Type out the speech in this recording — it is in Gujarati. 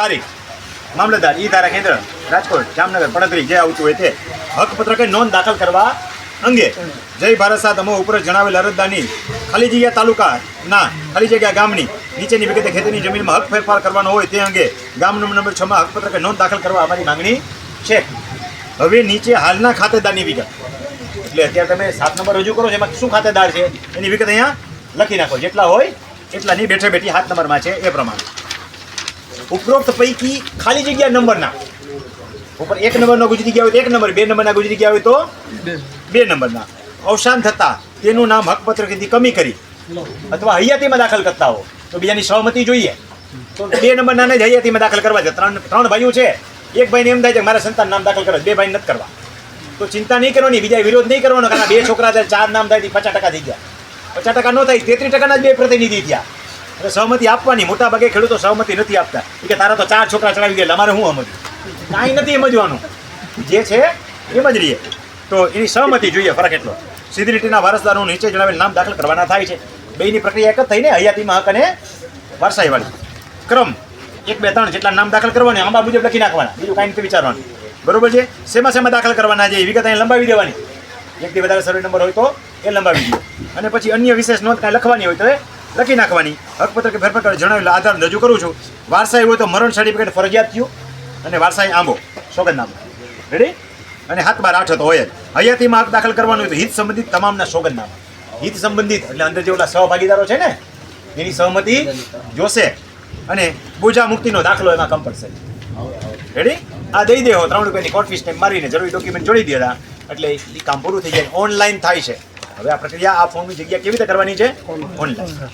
તારીખ. મામલતદાર ઈ ધારા કેન્દ્ર, રાજકોટ, જામનગર પડતરી જે આવતું હોય તે હકપત્રકે નોંધ દાખલ કરવા અંગે જય ભારત સાથ અમો ઉપર જણાવેલ અરજદારની ખાલી જગ્યા તાલુકાના ખાલી જગ્યા ગામની, નીચેની વિગતે ખેતીની જમીનમાં હક ફેરફાર કરવાનો હોય તે અંગે ગામ નંબર છ માં હકપત્રકે નોંધ દાખલ કરવા અમારી માંગણી છે. હવે નીચે હાલના ખાતેદારની વિગત. એટલે અત્યારે તમે સાત નંબર રજૂ કરો છો, એમાં શું ખાતેદાર છે એની વિગત અહીંયા લખી નાખો. જેટલા હોય એટલાની બેઠે બેઠી સાત નંબરમાં છે એ પ્રમાણે. ઉપરોક્ત પૈકી ખાલી જગ્યા નંબરના. ઉપર એક નંબરનો ગુજરી ગયા હોય તો એક નંબર બે નંબરના ગુજરી ગયા હોય તો બે. નંબરના. અવસાન થતાં તેનું નામ હકપત્રકથી કમી કરી અથવા હૈયાતીમાં દાખલ કરતા હો. તો બીજાની સહમતી જોઈએ. તો બે નંબરના જ હૈયાતીમાં દાખલ કરવા છે ત્રણ ત્રણ ભાઈઓ છે. એક ભાઈને એમ થાય છે કે મારા સંતાન નામ દાખલ કરવા. બે ભાઈ નથી કરવા. તો ચિંતા નહીં કરવાની બીજા વિરોધ નહીં કરવાનો. કારણ બે છોકરા થાય ચાર નામ થાય પચાસ ટકા થઈ ગયા. પચાસ ટકા ન થાય તેત્રીસ ટકાના જ બે પ્રતિનિધિ થયા. સહમતિ આપવાની. મોટા ભાગે ખેડૂતો સહમતિ નથી આપતા. કે તારા તો ચાર છોકરા ચડાવી ગયા અમારે શું સમજવું? કાંઈ નથી સમજવાનું. જે છે એમ જ રહીએ તો એની સહમતિ જોઈએ, ફરક એટલો. સીધી રીતના વારસદારો નીચે જણાવેલ નામ દાખલ કરવાના થાય છે. બેની પ્રક્રિયા એક જ થઈને હયાતીમાં હક અને વારસાઈવાળી. ક્રમ એક, બે, ત્રણ જેટલા નામ દાખલ કરવાના, આંબા મુજબ લખી નાખવાના. બીજું કાંઈ નથી વિચારવાનું. બરોબર છે? શેમાં શેમાં દાખલ કરવાના છે? એ વિગત અહીં લંબાવી દેવાની. એકથી વધારે સર્વે નંબર હોય તો એ લંબાવી દો. અને પછી અન્ય વિશેષ નોંધ કાંઈ લખવાની હોય તો એ લખી નાખવાની. હકપત્ર કે ફેરફાર જણાવેલા આધાર રજૂ કરું છું. વારસાઈ હોય તો મરણ સર્ટિફિકેટ ફરજિયાત થયું અને વારસાઈ આંબો. સોગંદનામું રેડી અને હાથ બાર આઠ તો હોય જ. હયાતીમાં હક દાખલ કરવાનું હોય તો હિત સંબંધિત તમામના સોગંદનામા હિત સંબંધિત એટલે અંદર જે સહભાગીદારો છે ને, એની સહમતિ જોશે અને બોજા મુક્તિનો દાખલો એમાં કમ્પલસરી રેડી આ દઈ દેવો ત્રણ રૂપિયાની કોર્ટ ફીસ મારીને જરૂરી ડોક્યુમેન્ટ જોડી દેતા એટલે એ કામ પૂરું થઈ જાય. ઓનલાઈન થાય છે. હવે આ પ્રક્રિયા આ ફોનની જગ્યા કેવી રીતે કરવાની છે? ઓનલાઈન